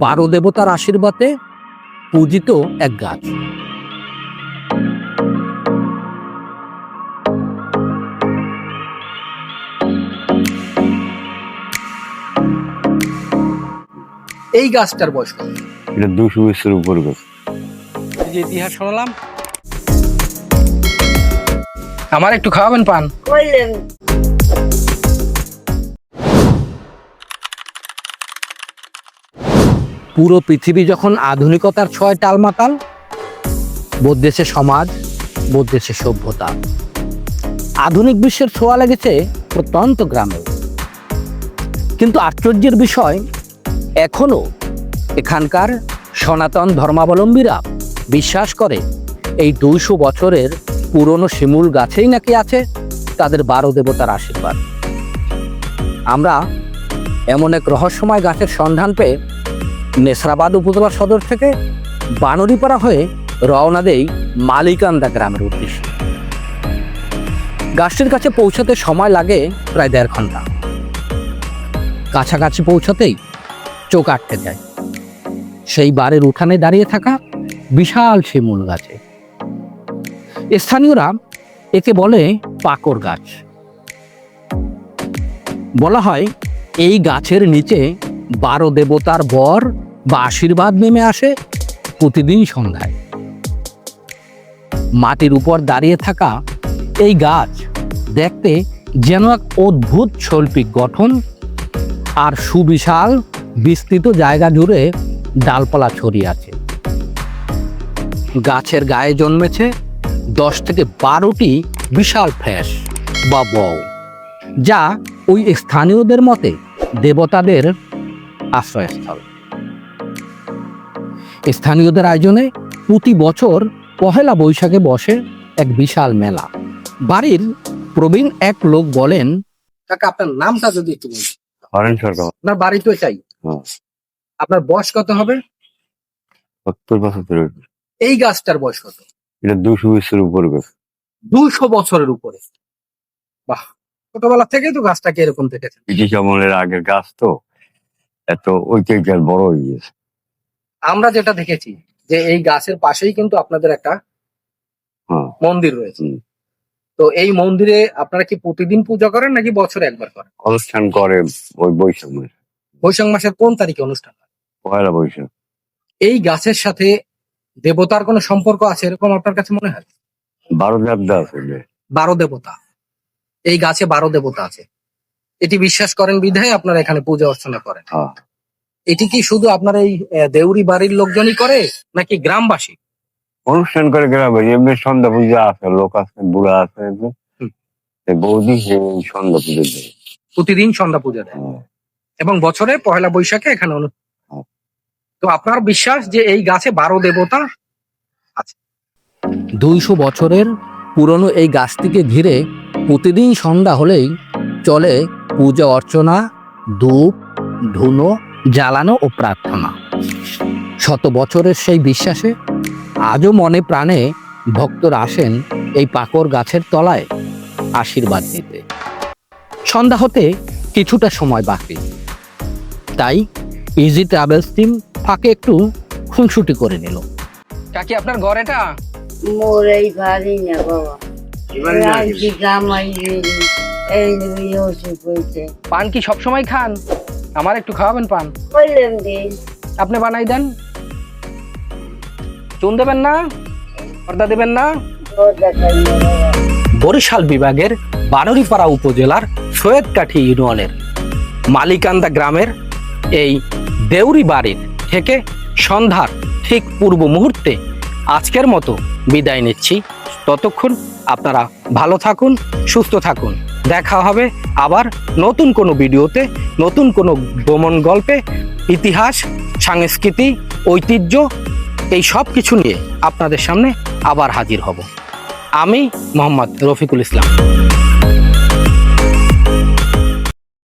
বারো দেবতার আশীর্বাদে পূজিত এক গাছ। এই গাছটার বয়স কত? এটা দুশো বছর উপর গাছ। যে ইতিহাস শোনালাম। আমার একটু খাওয়াবেন পান? পুরো পৃথিবী যখন আধুনিকতার ছয় টালমাতাল বদলেছে সমাজ বদলেছে সভ্যতা। আধুনিক বিশ্বের ছোঁয়া লেগেছে প্রত্যন্ত গ্রামে। কিন্তু আশ্চর্যের বিষয়, এখনও এখানকার সনাতন ধর্মাবলম্বীরা বিশ্বাস করে, এই দুইশো বছরের পুরনো শিমুল গাছেই নাকি আছে তাদের বারো দেবতার আশীর্বাদ। আমরা এমন এক রহস্যময় গাছের সন্ধান পেয়ে নেসরাবাদ উপজেলা সদর থেকে বানরিপাড়া হয়ে রওনা দেই মালিকান্দা গ্রামের উদ্দেশ্যে। গাছটির কাছে পৌঁছাতে সময় লাগে প্রায় দেড় ঘণ্টা। কাছাকাছি পৌঁছাতেই চোখ আটকে যায়। সেই বাড়ির উঠানে দাঁড়িয়ে থাকা বিশাল শিমুল গাছে। স্থানীয়রা একে বলে পাকর গাছ। বলা হয়, এই গাছের নিচে বারো দেবতার বর বা আশীর্বাদ নেমে আসে প্রতিদিন সন্ধ্যায়। মাটির উপর দাঁড়িয়ে থাকা এই গাছ দেখতে যেন এক অদ্ভুত শৈল্পিক গঠন আর সুবিশাল বিস্তৃত জায়গা জুড়ে ডালপালা ছড়িয়ে আছে। গাছের গায়ে জন্মেছে দশ থেকে বারোটি বিশাল ফ্যাস বা বউ যা ওই স্থানীয়দের মতে দেবতাদের আশ্রয়স্থল। স্থানীয়দের আয়োজনে প্রতি বছর পহেলা বৈশাখে বসে এক বিশাল মেলা। বাড়ির প্রবীণ এক লোক বলেন কাকা আপনার নামটা যদি একটু বলুন। হরেন সরকার আপনার বাড়ি তো চাই হ্যাঁ। আপনার বয়স কত হবে? সত্তর পঁচাত্তর এই গাছটার বয়স কত? এটা দুশো বছর উপর গাছ দুইশো বছরের উপরে। বাহ ছোটবেলা থেকেই তো গাছটাকে এরকম দেখেছেন। ব্রিটিশ আমলের আগের গাছ তো এত ঐতিহ্যের বড় হয়ে গেছে আমরা যেটা দেখেছি যে এই গাছের পাশেই কিন্তু আপনাদের একটা মন্দির রয়েছে। তো এই মন্দিরে আপনারা কি প্রতিদিন পূজা করেন নাকি বছরে একবার করেন? অনুষ্ঠান করে ওই বৈশাখ মাসে। বৈশাখ মাসের কোন তারিখে অনুষ্ঠান হয়? পয়লা বৈশাখ। এই গাছের সাথে দেবতার কোনো সম্পর্ক আছে এরকম আপনার কাছে মনে হয়? বারো দেবদা আছে বারো দেবতা। এই গাছে বারো দেবতা আছে। এটি বিশ্বাস করেন বিধায় আপনারা এখানে পূজা অর্চনা করেন। হ্যাঁ। এটি কি শুধু আপনার এই দেউরি বাড়ির লোকজনই করে নাকি গ্রামবাসী? অনুষ্ঠান করে গ্রামে এমনি সন্ধ্যা পূজা আছে লোক আছে বুড়া আছে বৌদি সন্ধ্যা পুজো দেয়। প্রতিদিন সন্ধ্যা পূজা দেয়। হ্যাঁ। এবং বছরে পহেলা বৈশাখে এখানে হ্যাঁ। তো আপনার বিশ্বাস যে এই গাছে বারো দেবতা আছে? দুইশো বছরের পুরনো এই গাছটিকে ঘিরে প্রতিদিন সন্ধ্যা হলেই চলে পূজা অর্চনা ধূপ ধুনো জ্বালানো ও প্রার্থনা। শত বছরের সেই বিশ্বাসে আজও মনে প্রাণে ভক্তরা আসেন এই পাকর গাছের তলায় আশীর্বাদ নিতে। সন্ধ্যা হতে কিছুটা সময় বাকি। তাই ইজি ট্রাভেলস টিম ফাঁকে একটু খুনসুটি করে নিল। কাকি আপনার ঘর এটা? মোর এই বাড়ি না বাবা। পান কি সবসময় খান? আমার একটু খাওয়াবেন পান? আপনি বানাই দেন। চুন দেবেন না। পর্দা দেবেন না। বরিশাল বিভাগের বানরিপাড়া উপজেলার সৈয়দকাঠি ইউনিয়নের মালিকান্দা গ্রামের এই দেউরি বাড়ির থেকে সন্ধ্যার ঠিক পূর্ব মুহূর্তে আজকের মতো বিদায় নিচ্ছি। ততক্ষণ আপনারা ভালো থাকুন সুস্থ থাকুন। দেখা হবে আবার নতুন কোনো ভিডিওতে, নতুন কোনো ভ্রমণ গল্পে, ইতিহাস, সংস্কৃতি, ঐতিহ্য, এই সব কিছু নিয়ে আপনাদের সামনে আবার হাজির হব। আমি মোহাম্মদ রফিকুল ইসলাম।